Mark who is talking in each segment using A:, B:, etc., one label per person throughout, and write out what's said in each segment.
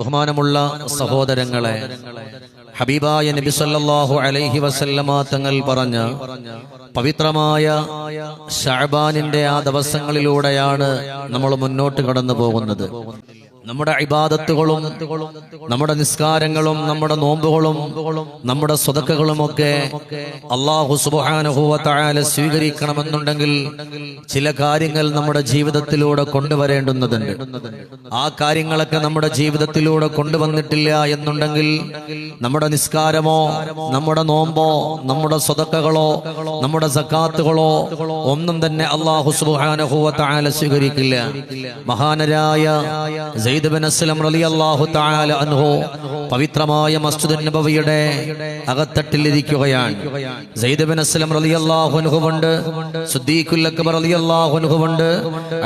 A: ബഹുമാനമുള്ള സഹോദരങ്ങളെ ഹബീബായ നബി സല്ലല്ലാഹു അലൈഹി വസല്ലമ തങ്ങൾ പറഞ്ഞ പവിത്രമായ ഷഅബാനിന്റെ ആ ദിവസങ്ങളിലൂടെയാണ് നമ്മൾ മുന്നോട്ട് കടന്നു പോകുന്നത് നമ്മുടെ ഇബാദത്തുകളും നമ്മുടെ നിസ്കാരങ്ങളും നമ്മുടെ നോമ്പുകളും നമ്മുടെ സ്വതക്കകളുമൊക്കെ അള്ളാഹു സുബ്ഹാനഹു തആല സ്വീകരിക്കണമെന്നുണ്ടെങ്കിൽ ചില കാര്യങ്ങൾ നമ്മുടെ ജീവിതത്തിലൂടെ കൊണ്ടുവരേണ്ടുന്നതുണ്ട്. ആ കാര്യങ്ങളൊക്കെ നമ്മുടെ ജീവിതത്തിലൂടെ കൊണ്ടുവന്നിട്ടില്ല എന്നുണ്ടെങ്കിൽ നമ്മുടെ നിസ്കാരമോ നമ്മുടെ നോമ്പോ നമ്മുടെ സ്വതക്കകളോ നമ്മുടെ സക്കാത്തുകളോ ഒന്നും തന്നെ അള്ളാഹു തആല സ്വീകരിക്കില്ല. മഹാനരായ അൻഹു പവിത്രമായ മസ്ജിദ് നബവിയുടെ അകത്തട്ടിൽ ഇരിക്കുകയാണ് സെയ്ദ് ബിൻ അസ്ലം റളിയല്ലാഹു അൻഹു ഉണ്ട് സിദ്ദീഖുൽ അക്ബർ റളിയല്ലാഹു അൻഹു ഉണ്ട്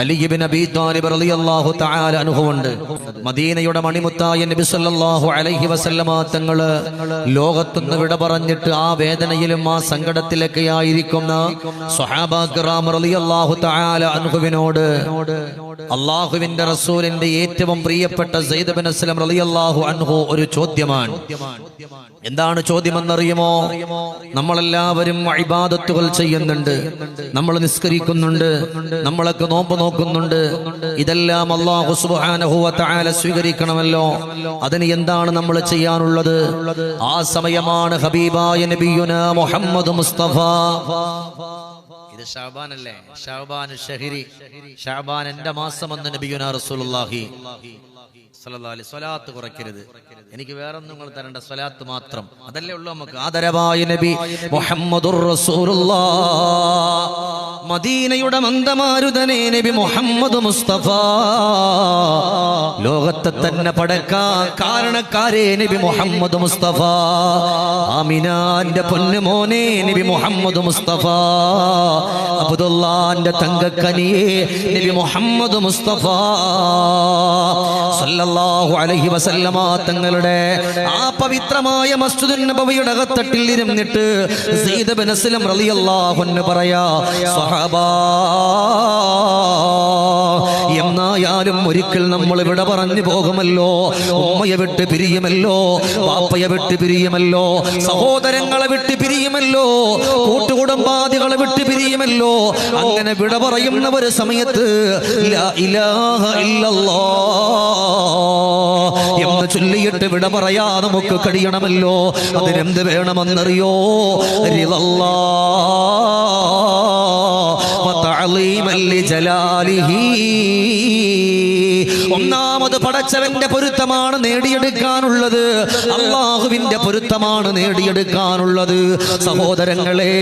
A: അലി ഇബ്നു അബീ ത്വാലിബ് റളിയല്ലാഹു തആല അൻഹു ഉണ്ട് മദീനയുടെ മണിമുത്തായ നബി സല്ലല്ലാഹു അലൈഹി വസല്ലമ തങ്ങൾ ലോകത്തുനിന്ന് വിട പറഞ്ഞിട്ട് ആ വേദനയിലും ആ സങ്കടത്തിലൊക്കെ ആയിരിക്കുന്ന സ്വഹാബ കിറാം റളിയല്ലാഹു തആല അൻഹുവിനോട് അള്ളാഹുവിന്റെ റസൂലിന്റെ ഏറ്റവും പ്രിയപ്പെട്ട സൈദബിൻ ബിൻ അസ്ലം റളിയല്ലാഹു അൻഹു ഒരു ചോദ്യമാണ്. എന്താണ് ചോദ്യമെന്നറിയുമോ? നമ്മളെല്ലാവരും ഇബാദത്തുകൾ ചെയ്യുന്നുണ്ട്. നമ്മൾ നിസ്കരിക്കുന്നുണ്ട്. നമ്മളൊക്കെ നോമ്പ് നോക്കുന്നുണ്ട്. ഇതെല്ലാം അള്ളാഹു സുബാനഹുല സ്വീകരിക്കണമല്ലോ. അതിന് എന്താണ് നമ്മൾ ചെയ്യാനുള്ളത്? ആ സമയമാണ് ഹബീബായ നബിയുന മുഹമ്മദ് മുസ്തഫ. ഇത് ഷാബാൻ അല്ലേ ഷാബാൻ ഷഹിരി. ഷാബാൻ എന്റെ മാസം എന്ന് നബിയുന റസൂലുള്ളാഹി. സ്വല്ലല്ലാഹു സ്വലാത്ത് കുറയ്ക്കരുത്. എനിക്ക് വേറൊന്നും നിങ്ങൾ തരേണ്ട സ്വലാത്ത് മാത്രം. അതല്ലേ ഉള്ളൂ നമുക്ക്. ആദരവായ നബി മുഹമ്മദുർ റസൂലുള്ളാഹ്. മദീനയുടെ മന്ദമാരുതനെ നബി മുഹമ്മദ് മുസ്തഫ. ലോകത്തെ തന്നെ പടക്കാൻ കാരണക്കാരെ നബി മുഹമ്മദ് മുസ്തഫ. ആമിനാന്റെ പൊന്നുമോനെ നബി മുഹമ്മദ് മുസ്തഫ. അബ്ദുല്ലാന്റെ തങ്കക്കനിയെ നബി മുഹമ്മദ് മുസ്തഫ. സല്ലല്ലാഹു അലൈഹി വസല്ലമ തങ്ങളുടെ ആ പവിത്രമായ മസ്ജിദുൻ നബവിയുടെ അകത്തട്ടിൽ ഇരുന്നിട്ട് സയ്യിദ് ബിൻ അസ്ലം റളിയല്ലാഹു അൻഹു പറയാ എന്നായാലും ഒരിക്കൽ നമ്മൾ ഇവിടെ പറഞ്ഞു പോകുമല്ലോ. ഉമ്മയെ വിട്ട് പിരിയുമല്ലോ. പാപ്പയെ വിട്ട് പിരിയുമല്ലോ. സഹോദരങ്ങളെ വിട്ട് പിരിയുമല്ലോ. കൂട്ടുകുടുംബാദികളെ വിട്ട് പിരിയുമല്ലോ. അങ്ങനെ വിട പറയുന്ന ഒരു സമയത്ത് എന്ന് ചൊല്ലിയിട്ട് വിട പറയാ നമുക്ക് കഴിയണമല്ലോ. അതിനെന്ത് വേണമെന്നറിയോ? റിളല്ലാ تعظيما لجلاله. പടച്ചവന്റെ പൊരുത്തമാണ് നേടിയെടുക്കാനുള്ളത്. അള്ളാഹുവിന്റെ പൊരുത്തമാണ് നേടിയെടുക്കാനുള്ളത്. സഹോദരങ്ങളെ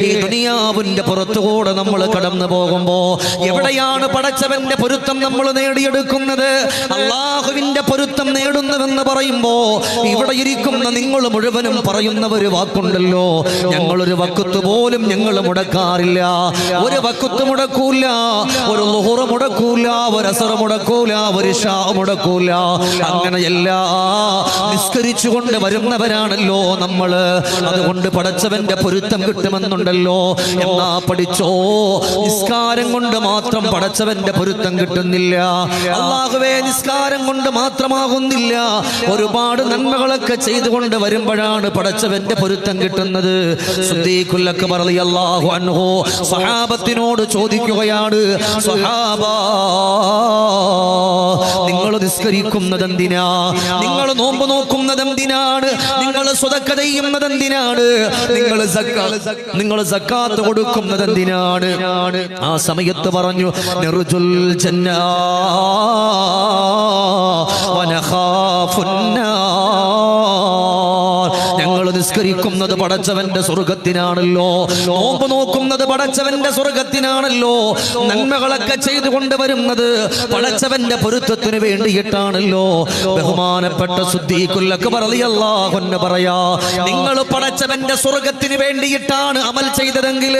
A: ഈ ദുനിയാവിന്റെ പുറത്തുകൂടെ നമ്മൾ കടന്നു പോകുമ്പോ എവിടെയാണ് പടച്ചവന്റെ പൊരുത്തം നമ്മൾ നേടിയെടുക്കുന്നത്? അള്ളാഹുവിന്റെ പൊരുത്തം നേടുന്നതെന്ന് പറയുമ്പോ ഇവിടെ ഇരിക്കുന്ന നിങ്ങൾ മുഴുവനും പറയുന്ന ഒരു വാക്കുണ്ടല്ലോ. ഞങ്ങളൊരു വക്കുത്ത് പോലും ഞങ്ങൾ മുടക്കാറില്ല. ഒരു വക്കുത്ത് മുടക്കൂല. ഒരു ലുഹുറ മുടക്കൂല. ഒരു അസറ മുടക്കൂല. ഒരു ഷാ മുടക്കൂല. അങ്ങനെയല്ല. നിസ്കരിച്ചുകൊണ്ട് വരുന്നവരാണല്ലോ നമ്മൾ അതുകൊണ്ട് പടച്ചവന്റെ പൊരുത്തം കിട്ടുമെന്നുണ്ടല്ലോ. എന്നാ പഠിച്ചോ? നിസ്കാരം കൊണ്ട് മാത്രം പടച്ചവന്റെ പൊരുത്തം കിട്ടുന്നില്ല. അള്ളാഹുവേ നിസ്കാരം കൊണ്ട് മാത്രമാകുന്നില്ല. ഒരുപാട് നന്മകളൊക്കെ ചെയ്തുകൊണ്ട് വരുമ്പോഴാണ് പടച്ചവന്റെ പൊരുത്തം കിട്ടുന്നത്. അൻഹു സഹാബത്തിനോട് ചോദിക്കുകയാണ് സഹാബാ നിങ്ങൾ നിസ്കരിക്കുന്നത് എന്തിനാ നിങ്ങൾ നോമ്പ് നോക്കുന്നത് എന്തിനാണ് നിങ്ങൾ സ്വതക്ക ചെയ്യുന്നത് എന്തിനാണ് നിങ്ങൾ നിങ്ങൾ സക്കാത്ത് കൊടുക്കുന്നത് എന്തിനാണ് ആ സമയത്ത് പറഞ്ഞു നെറുജുൽ ജന്നാ വനഖാഫുന്നാർ ഞങ്ങൾ നിസ്കരിക്കുന്നത് പടച്ചവന്റെ സ്വർഗത്തിനാണല്ലോ. നോമ്പ് നോക്കുന്നത് പടച്ചവന്റെ സ്വർഗത്തിനാണല്ലോ. നന്മകളൊക്കെ ചെയ്തു കൊണ്ടുവരുന്നത് പടച്ചവന്റെ പൊരുത്തത്തിന് വേണ്ടിയിട്ടാണല്ലോ. ബഹുമാനപ്പെട്ട ശുദ്ധീകുല്ലക്ക് പറയല്ലാഹൊന്ന് പറയാ നിങ്ങൾ പടച്ചവന്റെ സ്വർഗത്തിന് വേണ്ടിയിട്ടാണ് അമൽ ചെയ്തതെങ്കിൽ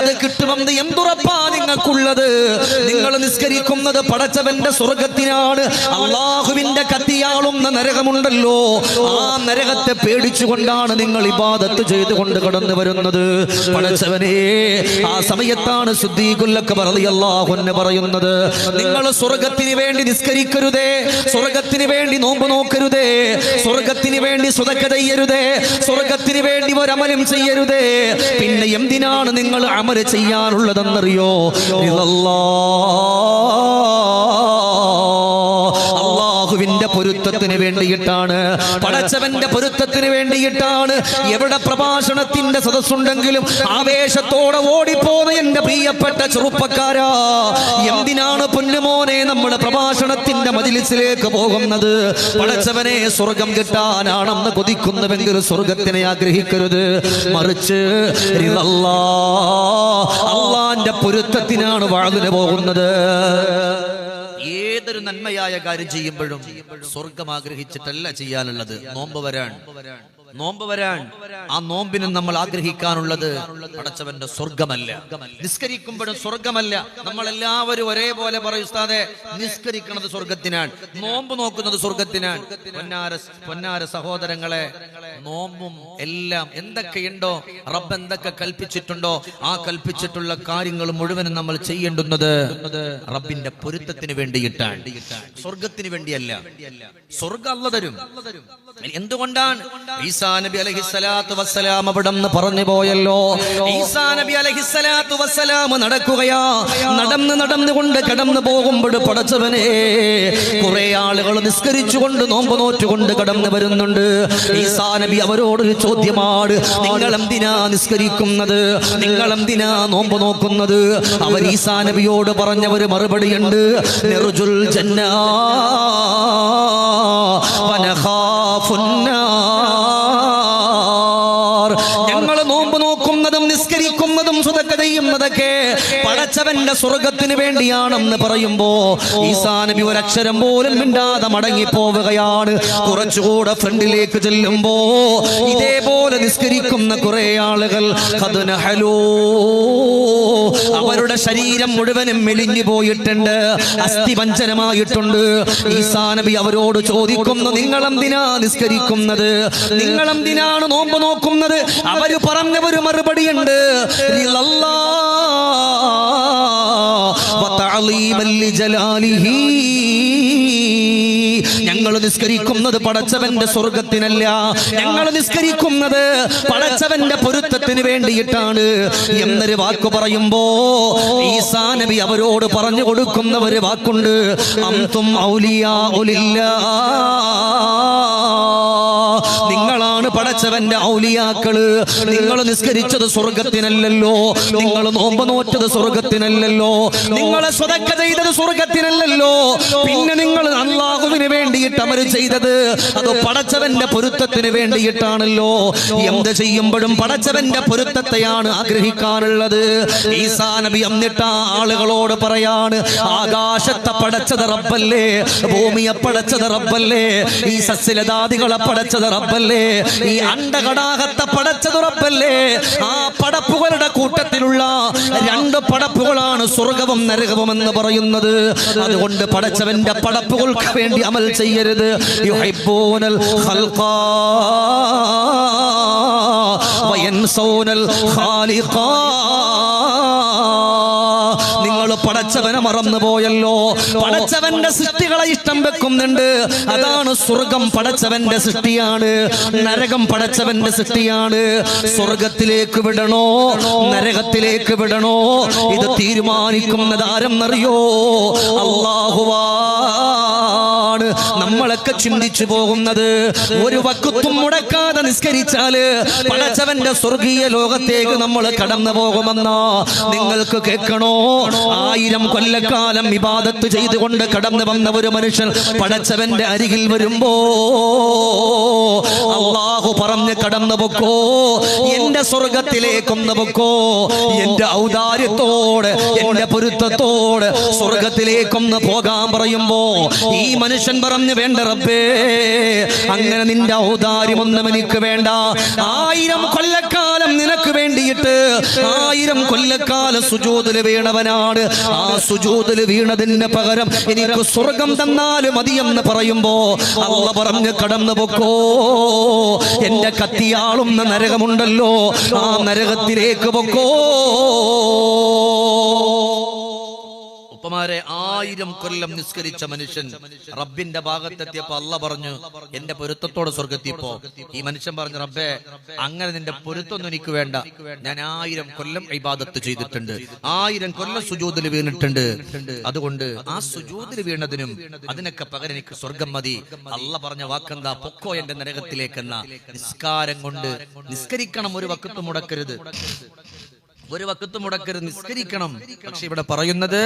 A: അത് കിട്ടുമെന്ന് എന്തുറപ്പാ നിങ്ങൾക്കുള്ളത്? നിങ്ങൾ നിസ്കരിക്കുന്നത് പടച്ചവന്റെ സ്വർഗത്തിനാണ്. അള്ളാഹുവിന്റെ കത്തിയാളുന്ന നരകമുണ്ടല്ലോ. ആ നരകത്തെ പേടിച്ചുകൊണ്ടാണ് നിങ്ങൾ ഇബാദത്ത് ചെയ്തുകൊണ്ട് കടന്നു വരുന്നത്. പടച്ചവനെ ആ സമയത്താണ് ശുദ്ധീകുല്ലൊക്കെ എന്ന് പറയുന്നത്. നിങ്ങൾ സ്വർഗത്തിന് വേണ്ടി നിസ്കരിക്കരുതേ സ്വർഗത്തിന് വേണ്ടി നോമ്പ് നോക്കരുതേ സ്വർഗത്തിന് വേണ്ടി സ്വതക്ക ചെയ്യരുതേ സ്വർഗത്തിന് വേണ്ടി ഒരമലും ചെയ്യരുതേ. പിന്നെ എന്തിനാണ് നിങ്ങൾ അമൽ ചെയ്യാനുള്ളതെന്നറിയോ? ഇതല്ലാ പൊരുത്തത്തിന് വേണ്ടിയിട്ടാണ്. പടച്ചവന്റെ പൊരുത്തത്തിന് വേണ്ടിയിട്ടാണ്. എവിടെ പ്രഭാഷണത്തിന്റെ സദസ്സുണ്ടെങ്കിലും ആവേശത്തോടെ ഓടിപ്പോന്ന എന്റെ പ്രിയപ്പെട്ട ചെറുപ്പക്കാരാ. എന്തിനാണ് പൊന്നുമോനെ നമ്മൾ പ്രഭാഷണത്തിന്റെ മജിലിസിലേക്ക് പോകുന്നത്? പടച്ചവനെ സ്വർഗം കിട്ടാനാണെന്ന് കൊതിക്കുന്നുവെങ്കിൽ സ്വർഗത്തിനെ ആഗ്രഹിക്കരുത്. മറിച്ച് അള്ളാന്റെ പൊരുത്തത്തിനാണ് വാഴുന്നു പോകുന്നത്. ഏതൊരു നന്മയായ കാര്യം ചെയ്യുമ്പോഴും സ്വർഗം ആഗ്രഹിച്ചിട്ടല്ല ചെയ്യാനുള്ളത്. നോമ്പ് വരാൻ. നോമ്പ് വരാൻ ആ നോമ്പിനും നമ്മൾ ആഗ്രഹിക്കാനുള്ളത് അടച്ചവന്റെ സ്വർഗമല്ല. നിസ്കരിക്കുമ്പോഴും സ്വർഗമല്ല. നമ്മൾ എല്ലാവരും ഒരേപോലെ പറയും നിസ്കരിക്കുന്നത് സ്വർഗത്തിനാണ്. നോമ്പ് നോക്കുന്നത് സ്വർഗത്തിനാണ്. പൊന്നാര പൊന്നാര സഹോദരങ്ങളെ നോമ്പും എല്ലാം എന്തൊക്കെയുണ്ടോ റബ്ബ് എന്തൊക്കെ കൽപ്പിച്ചിട്ടുണ്ടോ ആ കൽപ്പിച്ചിട്ടുള്ള കാര്യങ്ങൾ മുഴുവനും നമ്മൾ ചെയ്യേണ്ടുന്നത് റബ്ബിന്റെ പൊരുത്തത്തിന് വേണ്ടിയിട്ടാണ്. സ്വർഗത്തിന് വേണ്ടിയല്ല. സ്വർഗം അല്ല തരും. എന്തുകൊണ്ടാണ് ഈസാ നബി അലഹിസ്സലാത്തു വസ്സലാം അവിടെ നിന്ന് പറഞ്ഞു പോയല്ലോ. ഈസാ നബി അലഹിസ്സലാത്തു വസ്സലാം നടക്കുകയാ. നടന്ന് നടന്നുകൊണ്ട് കടന്നു പോകുമ്പോൾ പടച്ചവനെ കുറെ ആളുകൾ നിസ്കരിച്ചുകൊണ്ട് നോമ്പ് നോറ്റുകൊണ്ട് കടന്നു വരുന്നുണ്ട്. ഈസാ നബി അവരോടൊരു ചോദ്യമാണ് നിങ്ങൾ എന്തിനാ നിസ്കരിക്കുന്നത്? നിങ്ങൾ എന്തിനാ നോമ്പ് നോക്കുന്നത്? അവർ ഈസാ നബിയോട് പറഞ്ഞവര് മറുപടിയുണ്ട് നെറുജുൽ ജന്നാ വനഖാഫുന്നാർ. നിസ്കരിക്കുന്നതും പടച്ചവന്റെ സ്വർഗത്തിൽ സ്വർഗത്തിന് വേണ്ടിയാണെന്ന് പറയുമ്പോ ഈസാ നബി ഒരക്ഷരം പോലും മിണ്ടാതെ മടങ്ങി പോവുകയാണ് കുറച്ചുകൂടെ ഫ്രണ്ടിലേക്ക് ചെല്ലുമ്പോ ഇതേപോലെ നിസ്കരിക്കുന്ന കുറെ ആളുകൾ. അവരുടെ ശരീരം മുഴുവനും മെലിഞ്ഞു പോയിട്ടുണ്ട് അസ്ഥിവഞ്ചനമായിട്ടുണ്ട് ഈസാ നബി അവരോട് ചോദിക്കുന്നു നിങ്ങൾ എന്തിനാ നിസ്കരിക്കുന്നത് നിങ്ങൾ എന്തിനാണ് നോമ്പ് നോക്കുന്നത് അവർ പറഞ്ഞവര് മറുപടിയുണ്ട് ലിജലാലിഹി. ഞങ്ങൾ നിസ്കരിക്കുന്നത് പടച്ചവന്റെ സ്വർഗത്തിനല്ല. ഞങ്ങൾ നിസ്കരിക്കുന്നത് പടച്ചവന്റെ പൊരുത്തത്തിന് വേണ്ടിയിട്ടാണ്. എന്നൊരു വാക്ക് പറയുമ്പോ ഈസാ നബി അവരോട് പറഞ്ഞു കൊടുക്കുന്ന ഒരു വാക്കുണ്ട്. അംതും ഔലിയാ ഉലില്ലാ നിങ്ങളാണ് പടച്ചവന്റെ ഔലിയാക്കൾ. നിങ്ങൾ നിസ്കരിച്ചത് സ്വർഗത്തിനല്ലല്ലോ. നിങ്ങൾ നോമ്പ് നോറ്റത് സ്വർഗത്തിനല്ലല്ലോ. നിങ്ങളെ സ്വതക്ക ചെയ്തത് സ്വർഗത്തിനല്ലല്ലോ. പിന്നെ നിങ്ങൾ അള്ളാഹുവിന് വേണ്ടിയിട്ട് അമര് ചെയ്തത് അത് പടച്ചവന്റെ പൊരുത്തത്തിന് വേണ്ടിയിട്ടാണല്ലോ. എന്ത് ചെയ്യുമ്പോഴും പടച്ചവന്റെ പൊരുത്തത്തെയാണ് ആഗ്രഹിക്കാനുള്ളത്. ഈസാ നബി എന്നിട്ട് ആ ആളുകളോട് പറയാണ് ആകാശത്തെ പടച്ചത് റബ്ബല്ലേ? ഭൂമിയെ പടച്ചത് റബ്ബല്ലേ? ഈ സസ്യലതാദികളെ പടച്ചത് റബ്ബല്ലേ? ഈ അണ്ടകടാകത്തെ പടച്ചതുറപ്പല്ലേ? ആ പടപ്പുകളുടെ കൂട്ടത്തിലുള്ള രണ്ട് പടപ്പുകളാണ് സ്വർഗവും നരകവും എന്ന് പറയുന്നത്. അതുകൊണ്ട് പടച്ചവന്റെ പടപ്പുകൾക്ക് വേണ്ടി അമൽ ചെയ്യരുത്. യുഹിബ്ബൂനൽ ഖൽഖാ വയൻസൗനൽ ഖാലിഖാ പടച്ചവനെ മറന്നു പോയല്ലോ പടച്ചവന്റെ സൃഷ്ടികളെ ഇഷ്ടം വെക്കുന്നുണ്ട്. അതാണ് സ്വർഗം പടച്ചവന്റെ സൃഷ്ടിയാണ്. നരകം പടച്ചവന്റെ സൃഷ്ടിയാണ്. സ്വർഗത്തിലേക്ക് വിടണോ? നരകത്തിലേക്ക് വിടണോ? ഇത് തീരുമാനിക്കുന്നത് ആരെന്നറിയോ അള്ളാഹുവാണ് നമ്മളൊക്കെ ചിന്തിച്ചു പോകുന്നത്. ഒരു വക്കുത്തും മുടക്കാതെ നിസ്കരിച്ചാൽ പടച്ചവന്റെ സ്വർഗീയ ലോകത്തേക്ക് നമ്മൾ കടന്നു പോകുമെന്നാ നിങ്ങൾക്ക് കേൾക്കണോ? ആയിരം കൊല്ലക്കാലം വിവാദത്ത് ചെയ്തുകൊണ്ട് കടന്നു വന്ന ഒരു മനുഷ്യൻ പടച്ചവന്റെ അരികിൽ വരുമ്പോ അള്ളാഹു പറഞ്ഞ് കടന്നു പൊക്കോ എന്റെ സ്വർഗത്തിലേക്കൊന്ന് പൊക്കോ എന്റെ ഔദാര്യത്തോട് എന്റെ പൊരുത്തത്തോട് സ്വർഗത്തിലേക്കൊന്ന് പോകാൻ പറയുമ്പോ ഈ മനുഷ്യൻ പറഞ്ഞു വേണ്ട റബ്ബേ അങ്ങനെ നിന്റെ ഔദാര്യമൊന്നും എനിക്ക് വേണ്ട. ആയിരം കൊല്ലക്കാലം കൊല്ലക്കാലം നിനക്ക് വേണ്ടിയിട്ട് ആയിരം കൊല്ലക്കാലം സുജോതിൽ വീണവനാണ്. ആ സുജോതിൽ വീണതിന് പകരം എനിക്ക് സ്വർഗം തന്നാലും മതിയെന്ന് പറയുമ്പോ അള്ള പറഞ്ഞ് കടന്നു പൊക്കോ. എന്റെ കത്തിയാളുന്ന നരകമുണ്ടല്ലോ. ആ നരകത്തിലേക്ക് പൊക്കോ. ഉപ്പമാരെ ആയിരം കൊല്ലം നിസ്കരിച്ച മനുഷ്യൻ റബ്ബിന്റെ ഭാഗത്തെത്തിയപ്പോ അല്ല പറഞ്ഞു എന്റെ പൊരുത്തത്തോടെ സ്വർഗത്തിപ്പോ ഈ മനുഷ്യൻ പറഞ്ഞു റബ്ബേ അങ്ങനെ നിന്റെ പൊരുത്തൊന്നും എനിക്ക് വേണ്ട. ഞാൻ ആയിരം കൊല്ലം ഇബാദത്ത് ചെയ്തിട്ടുണ്ട്. ആയിരം കൊല്ലം സുജൂതിൽ വീണിട്ടുണ്ട്. അതുകൊണ്ട് ആ സുജൂതിൽ വീണതിനും അതിനൊക്കെ പകരം എനിക്ക് സ്വർഗം മതി. അല്ല പറഞ്ഞ വാക്കെന്താ? പൊക്കോ എന്റെ നരകത്തിലേക്കെന്ന. നിസ്കാരം കൊണ്ട് നിസ്കരിക്കണം ഒരു വക്കത്ത് മുടക്കരുത്. ഒരു വക്കത്ത് മുടക്കരുത് നിസ്കരിക്കണം. പക്ഷെ ഇവിടെ പറയുന്നത്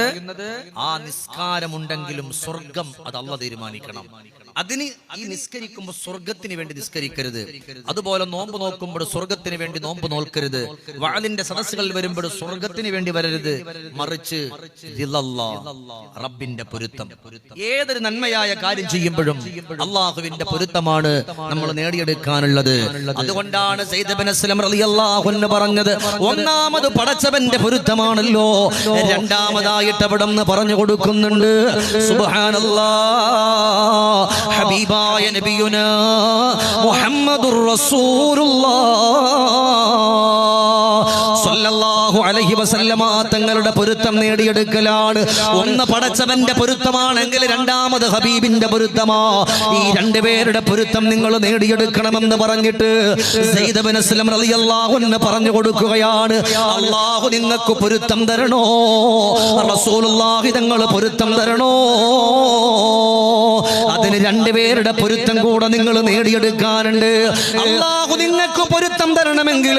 A: ആ നിസ്കാരമുണ്ടെങ്കിലും സ്വർഗം അത് അല്ല തീരുമാനിക്കണം. അതിന് ഈ നിസ്കരിക്കുമ്പോൾ സ്വർഗത്തിന് വേണ്ടി നിസ്കരിക്കരുത്. അതുപോലെ നോമ്പ് നോക്കുമ്പോൾ സ്വർഗത്തിന് വേണ്ടി നോമ്പ് നോക്കരുത് വാളിന്റെ സദസ്സുകൾ വരുമ്പോൾ സ്വർഗത്തിന് വേണ്ടി വരരുത്. മറിച്ച് റബ്ബിന്റെ പൊരുത്തം. ഏതൊരു നന്മയായ കാര്യം ചെയ്യുമ്പോഴും അള്ളാഹുവിന്റെ പൊരുത്തമാണ് നമ്മൾ നേടിയെടുക്കാനുള്ളത്. അതുകൊണ്ടാണ് പറഞ്ഞത് ഒന്നാമത് പടച്ചവന്റെ പൊരുത്തമാണല്ലോ. രണ്ടാമതായിട്ട് അവിടെ നിന്ന് പറഞ്ഞു കൊടുക്കുന്നുണ്ട്. ഹബീബായ നബിയുന മുഹമ്മദുർ റസൂലുള്ളാഹ് സല്ലല്ലാഹു അലൈഹി വസല്ലമ തങ്ങളുടെ പൊരുത്തം നേടിയെടുക്കലാണ്. ഒന്ന് പടച്ചവന്റെ പൊരുത്തമാണെങ്കിൽ രണ്ടാമത് ഹബീബിന്റെ പൊരുത്തമാ. ഈ രണ്ടുപേരുടെ പൊരുത്തം നിങ്ങൾ നേടിയെടുക്കണമെന്ന് പറഞ്ഞിട്ട് പറഞ്ഞു കൊടുക്കുകയാണ്. അള്ളാഹു നിങ്ങൾക്ക് പൊരുത്തം തരണോ? റസൂലുള്ളാഹി തങ്ങൾ പൊരുത്തം തരണോ? അതിന് രണ്ടുപേരുടെ പൊരുത്തം കൂടെ നിങ്ങൾ നേടിയെടുക്കാറുണ്ട്. അള്ളാഹു നിങ്ങൾക്ക് പൊരുത്തം തരണമെങ്കിൽ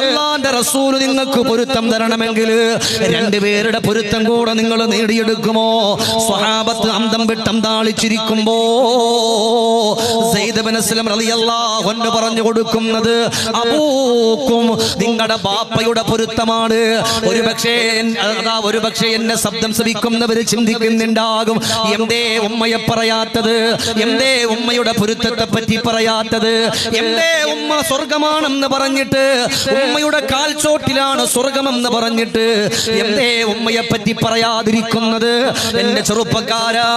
A: അള്ളാന്റെ റസൂൽ നിങ്ങൾക്ക് പൊരുത്തം തരണമെങ്കിൽ രണ്ടുപേരുടെ പൊരുത്തം കൂടെ നിങ്ങൾ നേടിയെടുക്കുമോ? സ്വഹാബത്ത് അന്തം വിട്ടം താളിച്ചിരിക്കുമ്പോ പറഞ്ഞു കൊടുക്കുന്നത് അബൂക്കും നിങ്ങളുടെ ബാപ്പയുടെ പൊരുത്തമാണ്. ഒരു പക്ഷേ അതാ ഒരു പക്ഷേ എന്നെ ശബ്ദം ശ്രമിക്കുന്നവര് ചിന്തിക്കുന്നുണ്ടാകും. എന്തേ ഉമ്മയെ പറയാത്തത്? എന്തേ ഉമ്മയുടെ പൊരുത്തത്തെ പറ്റി പറയാത്തത്? എന്തേ ഉമ്മ സ്വർഗമാണെന്ന് പറഞ്ഞിട്ട് ഉമ്മയുടെ കാൽച്ചോട്ടിലാണ് സ്വർഗമെന്ന് പറഞ്ഞിട്ട് എന്തേ ഉമ്മയെ പറ്റി പറയാതിരിക്കുന്നത്? എന്റെ ചെറുപ്പക്കാരാ.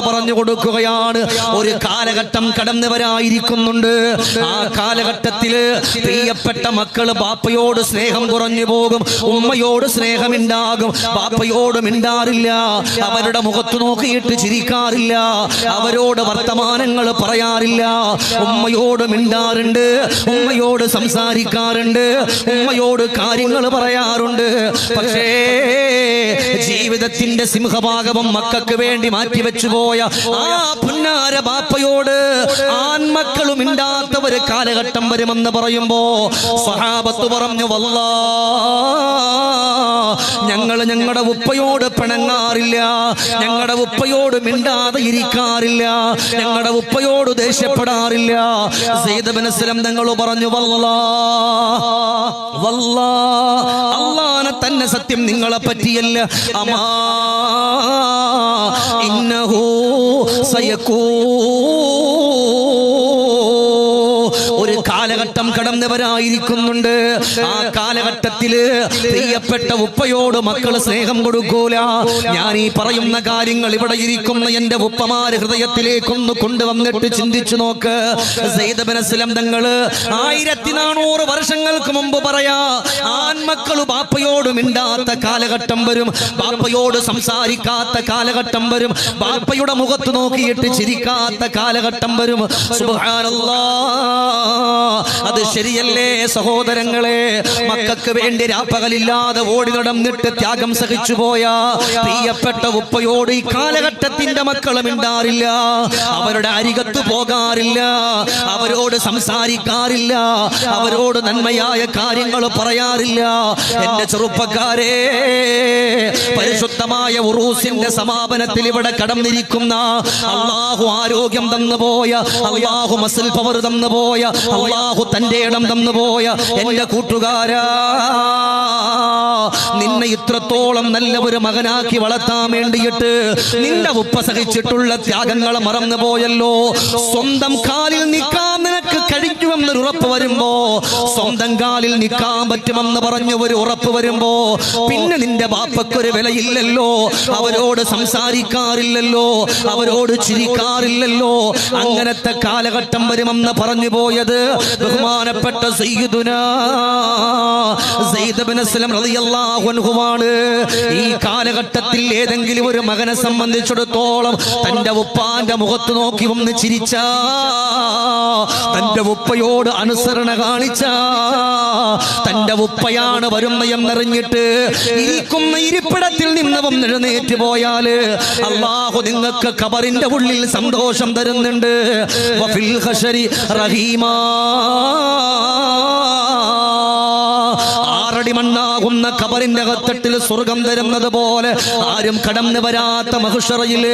A: പറഞ്ഞു കൊടുക്കുകയാണ്. ഒരു കാലഘട്ടം കടന്നു വരായിരിക്കുന്നുണ്ട് ആ കാലഘട്ടത്തിൽ പ്രിയപ്പെട്ട മക്കൾ ബാപ്പയോട് സ്നേഹം കുറഞ്ഞു പോകും. ഉമ്മയോട് സ്നേഹമുണ്ടാകും. ബാപ്പയോട് മിണ്ടാറില്ല. അവരുടെ മുഖത്ത് നോക്കിയിട്ട് ചിരിക്കാറില്ല. അവരോട് വർത്തമാനങ്ങൾ പറയാറില്ല. ഉമ്മയോട് മിണ്ടാറുണ്ട്. ഉമ്മയോട് സംസാരിക്കാറുണ്ട്. ഉമ്മയോട് കാര്യങ്ങൾ പറയാറുണ്ട്. പക്ഷേ ജീവിതത്തിന്റെ സിംഹഭാഗവും മക്കൾക്ക് വേണ്ടി മാറ്റി വെച്ചു പോയ ആ പുന്നാര ബാപ്പയോട് ആൺമക്കളും ഇണ്ടാത്ത ഒരു കാലഘട്ടം വരുമെന്ന് പറയുമ്പോ സഹാബത്ത് പറഞ്ഞു വല്ല ഞങ്ങൾ ഞങ്ങളുടെ ഉപ്പയോട് പിണങ്ങാറില്ല ഞങ്ങളുടെ ഉപ്പയോട് മിണ്ടാതെ ഇരിക്കാറില്ല ഞങ്ങളുടെ ഉപ്പയോട് ദേഷ്യപ്പെടാറില്ല. സീതബനസ്ലം തങ്ങൾ പറഞ്ഞു വല്ല വല്ല അള്ളാനെ തന്നെ സത്യം നിങ്ങളെ പറ്റിയല്ല. അമാ ഇന്നഹു സയക്കൂ കടന്നവരായിരിക്കുന്നുണ്ട്. ആ കാലഘട്ടത്തിൽ പ്രിയപ്പെട്ട ഉപ്പയോട് മക്കൾ സ്നേഹം കൊടുക്കൂല. ഞാൻ ഈ പറയുന്ന കാര്യങ്ങൾ ഇവിടെ ഇരിക്കുന്ന എന്റെ ഉപ്പമാര് ഹൃദയത്തിലേക്കൊന്ന് കൊണ്ടുവന്നിട്ട് ചിന്തിച്ചു നോക്ക്. സൈദബനസ്ലം തങ്ങൾ ആയിരത്തി നാനൂറ് വർഷങ്ങൾക്ക് മുമ്പ് പറയാ ആൺമക്കൾ ബാപ്പയോട് മിണ്ടാത്ത കാലഘട്ടം വരും ബാപ്പയോട് സംസാരിക്കാത്ത കാലഘട്ടം വരും ബാപ്പയുടെ മുഖത്ത് നോക്കിയിട്ട് ചിരിക്കാത്ത കാലഘട്ടം വരും. അത് ശരിയല്ലേ സഹോദരങ്ങളെ? മക്കൾക്ക് വേണ്ടി രാപ്പകലില്ലാതെ ഓടി നടന്നിട്ട് ത്യാഗം സഹിച്ചു പോയ പ്രിയപ്പെട്ട ഉപ്പയോട് ഈ കാലഘട്ടത്തിന്റെ മക്കളും ഉണ്ടാറില്ല അവരുടെ അരികത്ത് പോകാറില്ല. അവരോട് സംസാരിക്കാറില്ല. അവരോട് നന്മയായ കാര്യങ്ങൾ പറയാറില്ല. എന്റെ ചെറുപ്പക്കാരെ പരിശുദ്ധമായ ഉറൂസിന്റെ സമാപനത്തിൽ ഇവിടെ കടന്നിരിക്കുന്ന അള്ളാഹു ആരോഗ്യം തന്നു പോയ അള്ളാഹു മസിൽ പവർ തന്നു പോയ അള്ളാഹു തന്റെ ഇടം തന്നു പോയ എന്റെ കൂട്ടുകാരാ നിന്നെ ഇത്രത്തോളം നല്ല ഒരു മകനാക്കി വളർത്താൻ വേണ്ടിയിട്ട് നിന്റെ ഉപ്പ സഹിച്ചിട്ടുള്ള ത്യാഗങ്ങളെ മറന്നു പോയല്ലോ. സ്വന്തം കാലിൽ നിൽക്കാൻ നിനക്ക് കഴിക്കുമെന്നൊരു ഉറപ്പ് വരുമ്പോ സ്വന്തം കാലിൽ നിൽക്കാൻ പറ്റുമെന്ന് പറഞ്ഞു ഒരു ഉറപ്പ് വരുമ്പോ പിന്നെ നിന്റെ ബാപ്പക്കൊരു വിലയില്ലല്ലോ. അവരോട് സംസാരിക്കാറില്ലല്ലോ. അവരോട് ചിരിക്കാറില്ലല്ലോ. അങ്ങനത്തെ കാലഘട്ടം വരുമെന്ന് പറഞ്ഞു പോയത് ബഹുമാനപ്പെട്ട സയ്യിദുനാ സെയ്ദ് ബിൻ അസ്ലം റളിയല്ലാഹു അൻഹുവാണ്. ഈ കാലഘട്ടത്തിൽ ഏതെങ്കിലും ഒരു മകനെ സംബന്ധിച്ചിടത്തോളം തന്റെ ഉപ്പാന്റെ മുഖത്ത് നോക്കി ഒന്ന് ചിരിച്ച തന്റെ ഉപ്പയോട് അനുസരണ കാണിച്ച തന്റെ ഉപ്പയാണ് വരുന്നയെന്നറിഞ്ഞിട്ട് ഇരിക്കുന്ന ഇരിപ്പിടത്തിൽ നിന്നവൻ എഴുന്നേറ്റ് പോയാൽ അള്ളാഹു നിങ്ങൾക്ക് കബറിന്റെ ഉള്ളിൽ സന്തോഷം തരുന്നുണ്ട്. റഹീമാ. ആറടി മണ്ണാകുന്ന കബറിന്റെ അകത്തട്ടിൽ സ്വർഗം തരുന്നത് പോലെ ആരും കടന്നു വരാത്ത മഹുഷറയിൽ